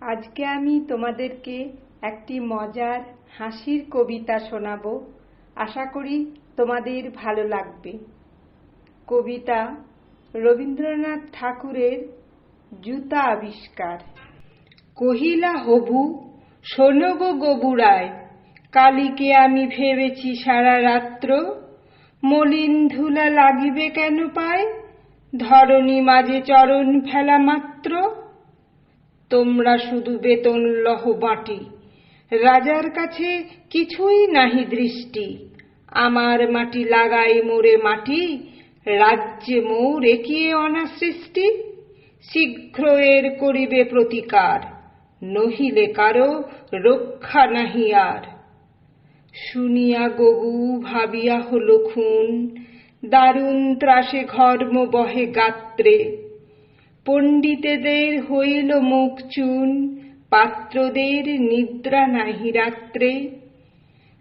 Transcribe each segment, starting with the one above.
আজকে আমি তোমাদেরকে একটি মজার হাসির কবিতা শোনাব। আশা করি তোমাদের ভালো লাগবে। কবিতা রবীন্দ্রনাথ ঠাকুরের জুতা আবিষ্কার। কহিলা, হবু, শোনো গো গবুড়ায় কালীকে আমি ভেবেছি সারা রাত্র। মলিন ধুলা লাগিবে কেন পায়? ধরণী মাঝে চরণ ফেলা মাত্র। তোমরা শুধু বেতন লহ বাটি। রাজার কাছে কিছুই নাহি দৃষ্টি। আমার মাটি লাগাই মোরে মাটি, রাজ্যে মোর একিয়ে অনা সৃষ্টি। শীঘ্র এর করিবে প্রতিকার, নহিলে কারও রক্ষা নাহি আর। শুনিয়া গবু ভাবিয়া হল খুন, দারুণ ত্রাসে ঘর্ম বহে গাত্রে। পণ্ডিতেদের হইল মুখ চুন, পাত্রদের নিদ্রা নাহি রাত্রে।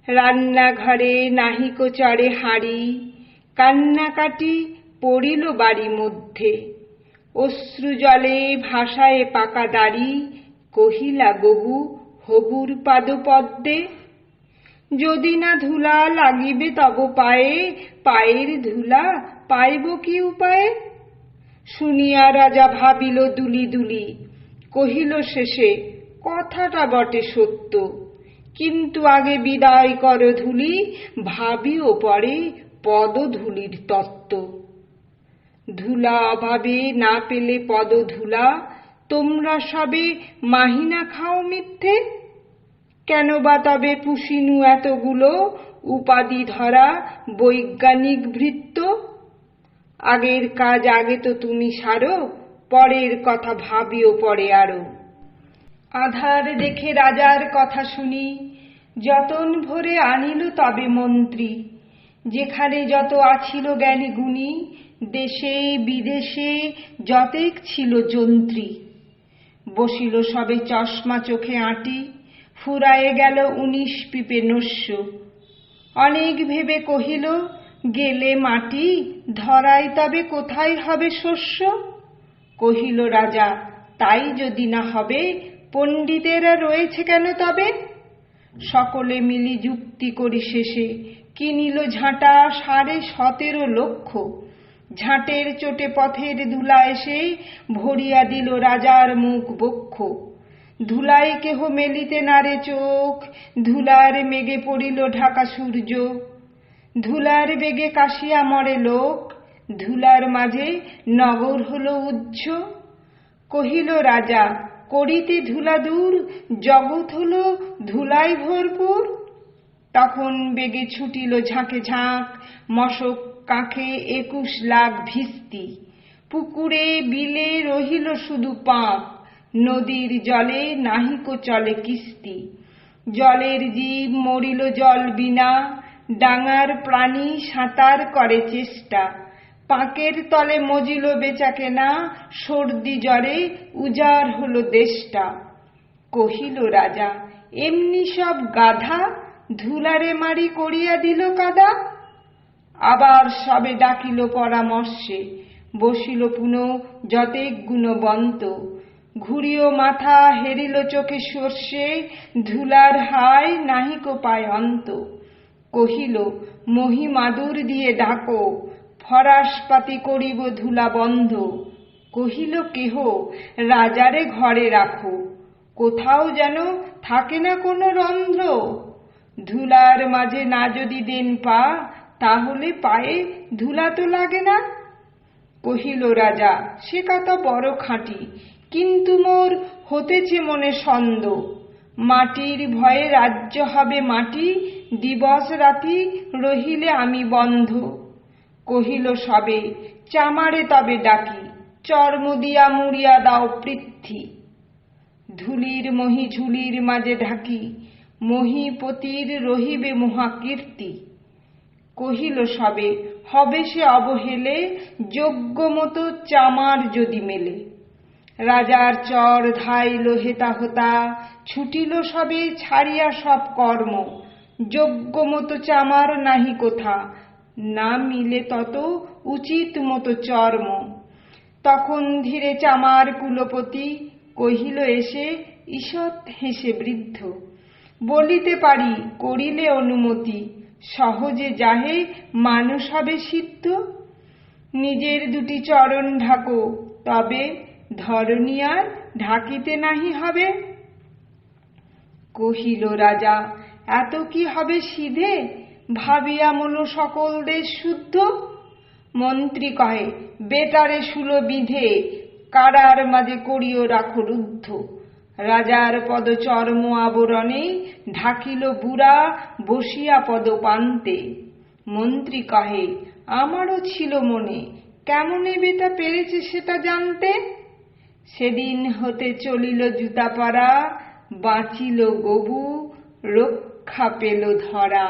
রান্নাঘরে নাহিক চড়ে হাড়ি, কান্নাকাটি পড়িল বাড়ি মধ্যে। অশ্রু জলে ভাষায় পাকা দাড়ি, কহিলা গবু হবুর পাদপদ্মে। যদি না ধুলা লাগিবে তব পায়ে, পায়ের ধুলা পাইব কি উপায়ে? শুনিয়া রাজা ভাবিল দুলি দুলি। কহিল শেষে, কথাটা বটে সত্য। কিন্তু আগে বিদায় কর ধুলি, ভাবিও পরে পদধূলির তত্ত্ব। ধুলা অভাবে না পেলে পদধূলা, তোমরা সবে মাহিনা খাও মিথ্যে? কেন বা তবে পুষিনু এতগুলো উপাধি ধরা বৈজ্ঞানিক ভৃত্য? আগের কাজ আগে তো তুমি সারো, পরের কথা ভাবিও পরে আরও। আধার দেখে রাজার কথা শুনি, যতন ভরে আনিল তবে মন্ত্রী। যেখানে যত আছিল জ্ঞানী গুণী, দেশে বিদেশে যতেক ছিল যন্ত্রী। বসিল সবে চশমা চোখে আঁটি, ফুরায়ে গেল উনিশ পিপে নস্য। অনেক ভেবে কহিল গেলে মাটি ধরাই তবে কোথায় হবে শস্য? কহিল রাজা, তাই যদি না হবে, পণ্ডিতেরা রয়েছে কেন তবে? সকলে মিলি যুক্তি করি শেষে, কিনিল ঝাঁটা সাড়ে সতেরো লক্ষ। ঝাঁটের চোটে পথের ধুলা এসে ভরিয়া দিল রাজার মুখ বক্ষ। ধুলায় কেহ মেলিতে নারে চোখ, ধুলার মেঘে পড়িল ঢাকা সূর্য। ধুলার বেগে কাশিয়া মরে লোক, ধুলার মাঝে নগর হল উজ্জ কহিল, রাজা, করিতে ধুলা দূর, জগৎ হল ধুলাই ভরপুর। তখন বেগে ছুটিল ঝাঁকে ঝাঁক, মশক কাঁখে একুশ লাখ ভিস্তি। পুকুরে বিলে রহিল শুধু পাপ, নদীর জলে নাহিক চলে কিস্তি। জলের জীব মরিল জল বিনা ডাঙার প্রাণী সাঁতার করে চেষ্টা। পাকের তলে মজিল বেচা কেনা সর্দি জ্বরে উজাড় হলো দেশটা। কহিল রাজা, এমনি সব গাধা, ধুলারে মারি করিয়া দিল কাদা? আবার সবে ডাকিল পরামর্শে। বসিল পুন যতেক গুণবন্ত ঘুরিও মাথা হেরিল চোখে সর্ষে, ধুলার হায় নাহিক পায় অন্ত। কহিল, মহিমাদুর দিয়ে ডাকো, ফরাসপাতি করিব ধুলা বন্ধ। কহিল, কেহ? রাজারে ঘরে রাখো, কোথাও যেন থাকে না কোনো রন্ধ্র। ধুলার মাঝে না যদি দেন পা, তাহলে পায়ে ধুলা তো লাগে না? কহিল, রাজা, সে কথা বড় খাঁটি, কিন্তু মোর হতেছে মনে সন্দ মাটির ভয়ে রাজ্য হবে মাটি দিবস রাতি রহিলে আমি বন্ধ। কহিল, সবে, চামারে তবে ডাকি, চর্ম দিয়া মুড়িয়া দাও পৃথ্বী। ধুলির মহি ঝুলির মাঝে ঢাকি, মহিপতির রহিবে মহাকীর্তি। কহিল, সবে, হবে সে অবহেলে যোগ্য মতো চামার যদি মেলে। রাজার চর ধাইল হেতা হতা, ছুটিল সবে ছাড়িয়া সব কর্ম যোগ্য মতো চামার নাহি কোথা। না মিলে তত উচিত মতো চর্ম। তখন ধীরে চামার কুলপতি কহিল, এসে ঈষৎ হেসে বৃদ্ধ, বলিতে পারি, করিলে অনুমতি। সহজে যাহে মানুষ হবে সিদ্ধ। নিজের দুটি চরণ ঢাকো, তবে ধরণী আর ঢাকিতে নাহি হবে। কহিল রাজা এত কি হবে সিধে? ভাবিয়া মন সকল দেশ শুদ্ধ? মন্ত্রী কহে, বেতারে শুল বিধে, কারার মাঝে করিও রাখো রুদ্ধ। রাজার পদ চর্ম আবরণে ঢাকিল বুড়া বসিয়া পদ পান্তে মন্ত্রী কহে, আমারও ছিল মনে, কেমনে বেটা পেরেছে সেটা জানতে? সেদিন হতে চলিল জুতা পরা বাঁচিল গবু রক্ষা পেল ধরা।